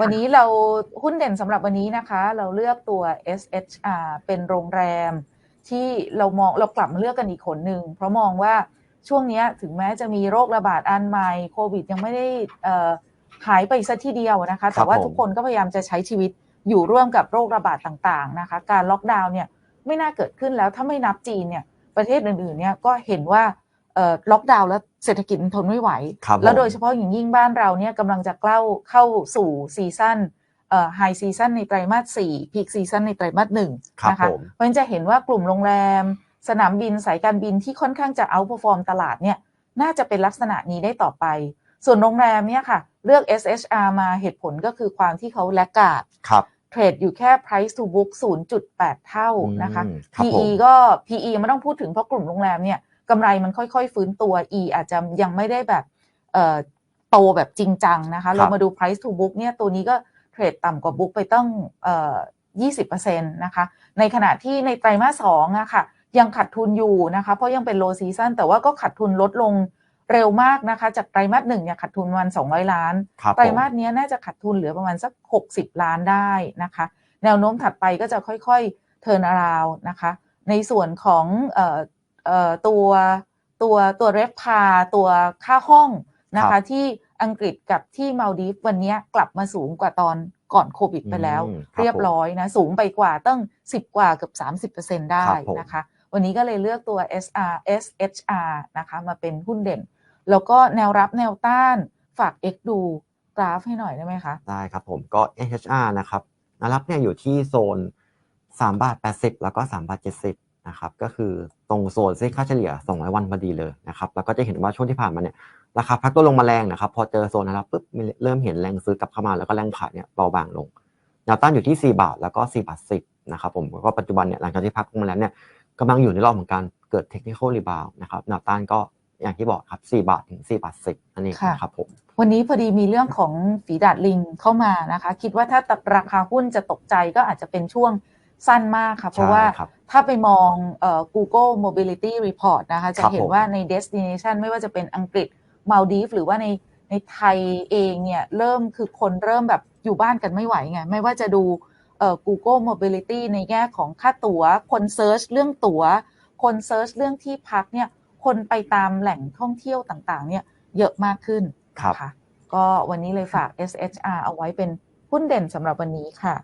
วันนี้เราหุ้นเด่นสำหรับวันนี้นะคะ เราเลือกตัว SHR เป็นโรงแรม ที่เรามองเรากลับมาเลือกกันอีกคนหนึ่งเพราะมองว่าช่วงนี้ถึงแม้จะมีโรคระบาดอันใหม่โควิดยังไม่ได้หายไปซะทีเดียวนะคะ แต่ว่าทุกคนก็พยายามจะใช้ชีวิตอยู่ร่วมกับโรคระบาดต่างๆนะคะ การล็อกดาวน์เนี่ยไม่น่าเกิดขึ้นแล้วถ้าไม่นับจีนเนี่ยประเทศอื่นๆเนี่ยก็เห็นว่า ล็อกดาวน์แล้วเศรษฐกิจทนไม่ไหว แล้วโดยเฉพาะอย่างยิ่งบ้านเราเนี่ยกำลังจะเข้าเข้าสู่ซีซั่นไฮซีซั่นในไตรมาสสี่พีคซีซั่นในไตรมาสหนึ่งนะคะเพราะฉะนั้นจะเห็นว่ากลุ่มโรงแรม สนามบินสายการบินที่ค่อนข้างจะเอาพอฟอร์มตลาดเนี่ยน่าจะเป็นลักษณะนี้ได้ต่อไป ส่วนโรงแรมเนี่ยค่ะ เลือก SHR มาเหตุผลก็คือความที่เขาแลกกาดเทรดอยู่แค่ price to book 0.8 เท่านะคะ PE ก็ PE ไม่ต้องพูดถึงเพราะกลุ่มโรงแรมเนี่ย กำไรมันค่อยๆ ฟื้นตัว E อาจจะยังไม่ได้แบบโตแบบจริงจังนะคะ เรามาดู price to book เนี่ยตัวนี้ก็เทรดต่ำกว่า book ไปต้อง20%นะคะ ในขณะที่ในไตรมาสสองอะค่ะยังขาดทุนอยู่นะคะ เพราะยังเป็น low season แต่ว่าก็ขาดทุนลดลงเร็วมากนะคะ จากไตรมาสหนึ่งเนี่ยขาดทุนวัน200 ล้าน ไตรมาสนี้น่าจะขาดทุนเหลือประมาณสัก 60 ล้านได้นะคะ แนวโน้มถัดไปก็จะค่อยๆเทิร์นอราวนะคะ ในส่วนของ ตัวตัวตัวเรฟพาตัวค่าห้องนะคะที่อังกฤษกับที่มาลดีฟวันนี้กลับมาสูงกว่าตอนก่อนโควิดไปแล้ว เรียบร้อยนะสูงไปกว่าตั้ง 10 กว่าเกือบ30%ได้นะคะ วันนี้ก็เลยเลือกตัว SR SHR นะคะมาเป็นหุ้นเด่น แล้วก็แนวรับแนวต้านฝาก X ดูกราฟให้หน่อยได้ไหมคะ ได้ครับผมก็ SHR นะครับแนวรับเนี่ยอยู่ที่โซน3บาท80 แล้วก็3บาท70 นะครับก็คือตรงโซนเส้นค่าเฉลี่ย200วันพอดีเลยนะครับแล้วก็จะเห็นว่าช่วงที่ผ่านมาเนี่ยราคาพักตัวลงมาแรงนะครับพอเจอโซนนะครับปุ๊บเริ่มเห็นแรงซื้อกลับเข้ามาแล้วก็แรงขายเนี่ยเบาบางลงแนวต้านอยู่ที่ 4 บาทแล้วก็4บาท10นะครับผมก็ปัจจุบันเนี่ยหลังจากที่พักลงมาแล้วเนี่ยกำลังอยู่ในรอบของการเกิดเทคนิคอลรีบาวนะครับแนวต้านก็อย่างที่บอกครับ 4 บาทถึง 4 บาท10นั่นเองครับผมวันนี้พอดีมีเรื่องของฝีดาดลิงเข้ามานะคะ คิดว่าถ้าราคาหุ้นจะตกใจก็อาจจะเป็นช่วงสั้นมากค่ะเพราะว่า ถ้าไปมองเอ่อ Google Mobility Report นะคะ จะเห็นว่าใน destination ไม่ว่าจะเป็นอังกฤษมาลดีฟหรือว่าในในไทยเองเนี่ย เริ่มคือคนเริ่มแบบอยู่บ้านกันไม่ไหวไง ไม่ว่าจะดูเอ่อ Google Mobility ในแง่ของค่าตัว๋ว คนเซิร์ชเรื่องตัว๋ว คนเซิร์ชเรื่องที่พักเนี่ย คนไปตามแหล่งท่องเที่ยวต่างๆ เนี่ยเยอะมากขึ้นค่ะ ก็วันนี้เลยฝาก SHR เอาไว้เป็นหุ้นเด่นสำหรับวันนี้ค่ะ